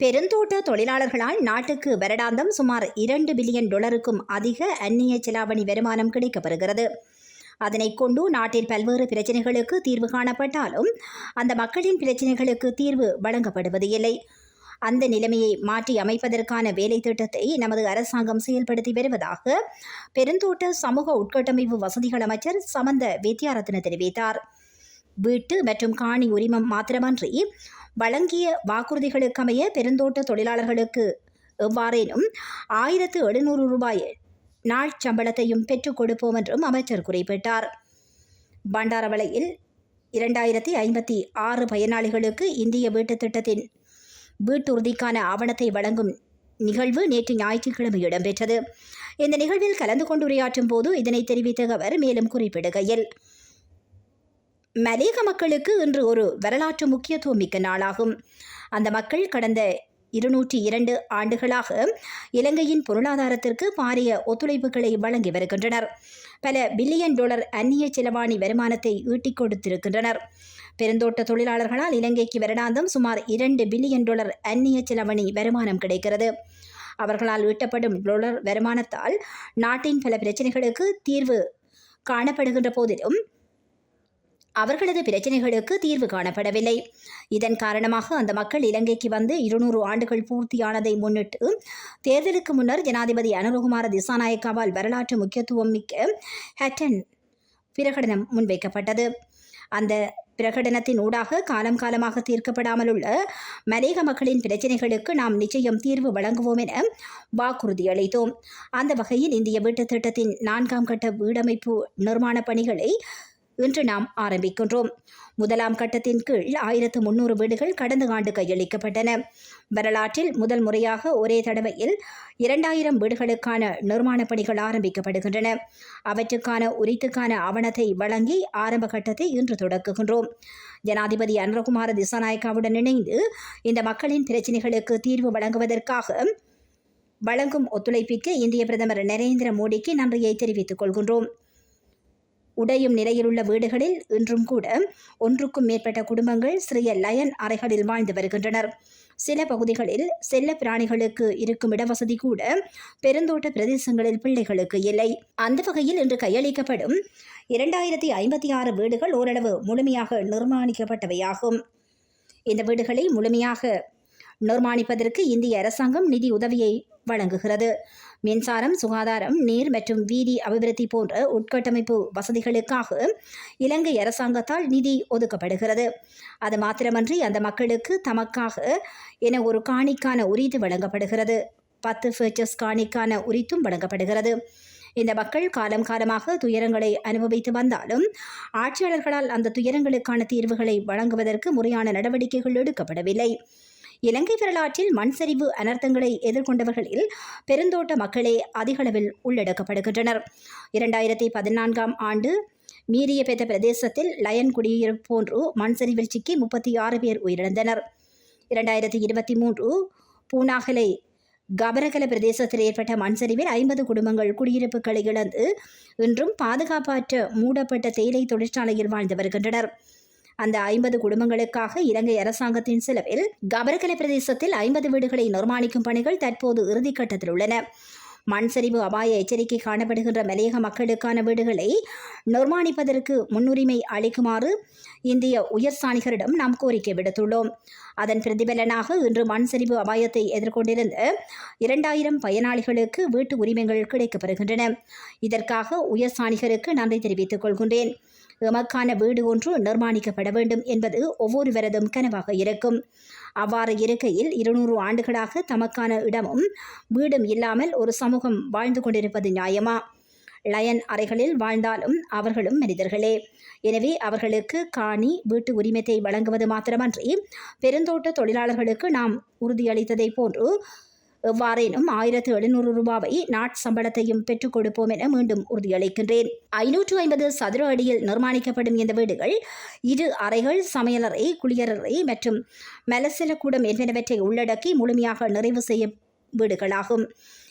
பெருந்தோட்ட தொழிலாளர்களால் நாட்டுக்கு வருடாந்தம் சுமார் இரண்டு பில்லியன் டாலருக்கும் அதிக அந்நிய செலாவணி வருமானம் கிடைக்கப்பெறுகிறது அதனைக் கொண்டு நாட்டில் பல்வேறு பிரச்சனைகளுக்கு தீர்வு காணப்பட்டாலும் அந்த மக்களின் பிரச்சனைகளுக்கு தீர்வு வழங்கப்படுவது இல்லை அந்த நிலைமையை மாற்றி அமைப்பதற்கான வேலை திட்டத்தை நமது அரசாங்கம் செயல்படுத்தி வருவதாக பெருந்தோட்ட சமூக உட்கட்டமைப்பு வசதிகள் அமைச்சர் சமந்த வித்யாரத்ன தெரிவித்தார். வீட்டு மற்றும் காணி உரிமம் மாத்திரமன்றி வழங்கிய வாக்குறுதிகளுக்கமைய பெருந்தோட்ட தொழிலாளர்களுக்கு எவ்வாறேனும் ஆயிரத்து எழுநூறு ரூபாய் நாள் சம்பளத்தையும் பெற்றுக் கொடுப்போம் என்றும் அமைச்சர் குறிப்பிட்டார். பண்டாரவளையில் இரண்டாயிரத்தி ஐம்பத்தி ஆறு பயனாளிகளுக்கு இந்திய வீட்டுத் திட்டத்தின் வீட்டுறுதிக்கான ஆவணத்தை வழங்கும் நிகழ்வு நேற்று ஞாயிற்றுக்கிழமை இடம்பெற்றது. இந்த நிகழ்வில் கலந்து கொண்டு உரையாற்றும் போது இதனை தெரிவித்த அவர் மேலும் குறிப்பிடுகையில் மலேக மக்களுக்கு இன்று ஒரு வரலாற்று முக்கியத்துவம் மிக்க நாளாகும். அந்த மக்கள் கடந்த இருநூற்றி இரண்டு ஆண்டுகளாக இலங்கையின் பொருளாதாரத்திற்கு பாரிய ஒத்துழைப்புகளை வழங்கி வருகின்றனர். பல பில்லியன் டாலர் அந்நிய செலவாணி வருமானத்தை ஈட்டிக் கொடுத்திருக்கின்றனர். பெருந்தோட்ட தொழிலாளர்களால் இலங்கைக்கு வருடாந்தம் சுமார் இரண்டு பில்லியன் டாலர் அந்நிய செலவணி வருமானம் கிடைக்கிறது. அவர்களால் ஈட்டப்படும் டாலர் வருமானத்தால் நாட்டின் பல பிரச்சனைகளுக்கு தீர்வு காணப்படுகின்ற போதிலும் அவர்களது பிரச்சனைகளுக்கு தீர்வு காணப்படவில்லை. இதன் காரணமாக அந்த மக்கள் இலங்கைக்கு வந்து இருநூறு ஆண்டுகள் பூர்த்தியானதை முன்னிட்டு தேர்தலுக்கு முன்னர் ஜனாதிபதி அனுரகுமார திசாநாயக்காவால் வரலாற்று முக்கியத்துவம் மிக்க ஹட்டன் பிரகடனம் முன்வைக்கப்பட்டது. அந்த பிரகடனத்தின் ஊடாக காலம் காலமாக தீர்க்கப்படாமல் உள்ள மலேக மக்களின் பிரச்சனைகளுக்கு நாம் நிச்சயம் தீர்வு வழங்குவோம் என வாக்குறுதி அளித்தோம். அந்த வகையில் இந்திய வீட்டுத் திட்டத்தின் நான்காம் கட்ட வீடமைப்பு நிர்மாண பணிகளை இன்று நாம் ஆரம்பிக்கின்றோம். முதலாம் கட்டத்தின் கீழ் ஆயிரத்து முன்னூறு வீடுகள் கடந்த ஆண்டு கையளிக்கப்பட்டன. வரலாற்றில் முதல் முறையாக ஒரே தடவையில் இரண்டாயிரம் வீடுகளுக்கான நிர்மாணப் பணிகள் ஆரம்பிக்கப்படுகின்றன. அவற்றுக்கான உரித்துக்கான ஆவணத்தை வழங்கி ஆரம்ப கட்டத்தை இன்று தொடக்குகின்றோம். ஜனாதிபதி அனுரகுமார திசாநாயக்காவுடன் இணைந்து இந்த மக்களின் பிரச்சினைகளுக்கு தீர்வு வழங்குவதற்காக வழங்கும் ஒத்துழைப்பிற்கு இந்திய பிரதமர் நரேந்திர மோடிக்கு நன்றியை தெரிவித்துக் கொள்கின்றோம். உடையும் நிலையிலுள்ள வீடுகளில் இன்றும் கூட ஒன்றுக்கும் மேற்பட்ட குடும்பங்கள் சிறிய லயன் அறைகளில் வாழ்ந்து வருகின்றனர். சில பகுதிகளில் செல்ல பிராணிகளுக்கு இருக்கும் இடவசதி கூட பெருந்தோட்ட பிரதேசங்களில் பிள்ளைகளுக்கு இல்லை. அந்த வகையில் இன்று கையளிக்கப்படும் இரண்டாயிரத்தி ஐம்பத்தி ஆறு வீடுகள் ஓரளவு முழுமையாக நிர்மாணிக்கப்பட்டவையாகும். இந்த வீடுகளை முழுமையாக நிர்மாணிப்பதற்கு இந்திய அரசாங்கம் நிதி உதவியை வழங்குகிறது. மின்சாரம் சுகாதாரம் நீர் மற்றும் வீதி அபிவிருத்தி போன்ற உட்கட்டமைப்பு வசதிகளுக்காக இலங்கை அரசாங்கத்தால் நிதி ஒதுக்கப்படுகிறது. அது மாத்திரமன்றி அந்த மக்களுக்கு தமக்காக என ஒரு காணிக்கான உரித்து வழங்கப்படுகிறது. பத்து ஃபர்ச்சஸ் காணிக்கான உரித்தும் வழங்கப்படுகிறது. இந்த மக்கள் காலம் காலமாக துயரங்களை அனுபவித்து வந்தாலும் ஆட்சியாளர்களால் அந்த துயரங்களுக்கான தீர்வுகளை வழங்குவதற்கு முறையான நடவடிக்கைகள் எடுக்கப்படவில்லை. இலங்கை வரலாற்றில் மண் சரிவு அனர்த்தங்களை எதிர்கொண்டவர்களில் பெருந்தோட்ட மக்களே அதிகளவில் உள்ளடக்கப்படுகின்றனர். இரண்டாயிரத்தி பதினான்காம் ஆண்டு மீறிய பெத்த பிரதேசத்தில் லயன் குடியிருப்பு போன்று மண் சரிவில் சிக்கி முப்பத்தி ஆறு பேர் உயிரிழந்தனர். இரண்டாயிரத்தி இருபத்தி மூன்று பூனாகலை கபரகல பிரதேசத்தில் ஏற்பட்ட மண் சரிவில் ஐம்பது குடும்பங்கள் குடியிருப்புகளை இழந்து இன்றும் பாதுகாப்பற்ற மூடப்பட்ட தேயிலை தொழிற்சாலையில் வாழ்ந்து வருகின்றனர். அந்த ஐம்பது குடும்பங்களுக்காக இலங்கை அரசாங்கத்தின் செலவில் கபரகலை பிரதேசத்தில் ஐம்பது வீடுகளை நிர்மாணிக்கும் பணிகள் தற்போது இறுதிக்கட்டத்தில் உள்ளன. மண் சரிவு அபாய எச்சரிக்கை காணப்படுகின்ற மலையக மக்களுக்கான வீடுகளை நிர்மாணிப்பதற்கு முன்னுரிமை அளிக்குமாறு இந்திய உயர்ஸ்தானிகரிடம் நாம் கோரிக்கை விடுத்துள்ளோம். அதன் பிரதிபலனாக இன்று மண் சரிவு அபாயத்தை எதிர்கொண்டிருந்த இரண்டாயிரம் பயனாளிகளுக்கு வீட்டு உரிமைகள் கிடைக்கப்பெறுகின்றன இதற்காக உயர்ஸ்தானிகருக்கு நன்றி தெரிவித்துக் கொள்கின்றேன். எமக்கான வீடு ஒன்று நிர்மாணிக்கப்பட வேண்டும் என்பது ஒவ்வொருவரதும் கனவாக இருக்கும். அவ்வாறு இருக்கையில் இருநூறு ஆண்டுகளாக தமக்கான இடமும் வீடும் இல்லாமல் ஒரு சமூகம் வாழ்ந்து கொண்டிருப்பது நியாயமா? லயன் அறைகளில் வாழ்ந்தாலும் அவர்களும் மனிதர்களே. எனவே அவர்களுக்கு காணி வீட்டு உரிமத்தை வழங்குவது மாத்திரமன்றி பெருந்தோட்ட தொழிலாளர்களுக்கு நாம் உறுதியளித்ததை போன்று எவ்வாறேனும் ஆயிரத்து எழுநூறு ரூபாவை நாட்சம்பளத்தையும் பெற்றுக் கொடுப்போம் என மீண்டும் உறுதியளிக்கின்றேன். ஐநூற்று ஐம்பது சதுர அடியில் நிர்மாணிக்கப்படும் இந்த வீடுகள் இரு அறைகள் சமையலறை குளியலறை மற்றும் மலசலக்கூடம் என்பனவற்றை உள்ளடக்கி முழுமையாக நிறைவு செய்ய வீடுகளாகும்.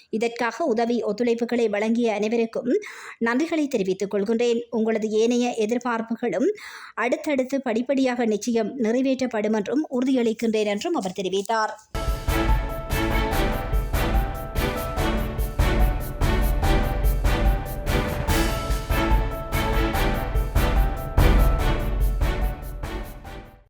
இதற்காக உதவி ஒத்துழைப்புகளை வழங்கிய அனைவருக்கும் நன்றிகளை தெரிவித்துக் கொள்கின்றேன். உங்களது ஏனைய எதிர்பார்ப்புகளும் அடுத்தடுத்து படிப்படியாக நிச்சயம் நிறைவேற்றப்படும் என்றும் உறுதியளிக்கின்றேன் என்றும் அவர் தெரிவித்தார்.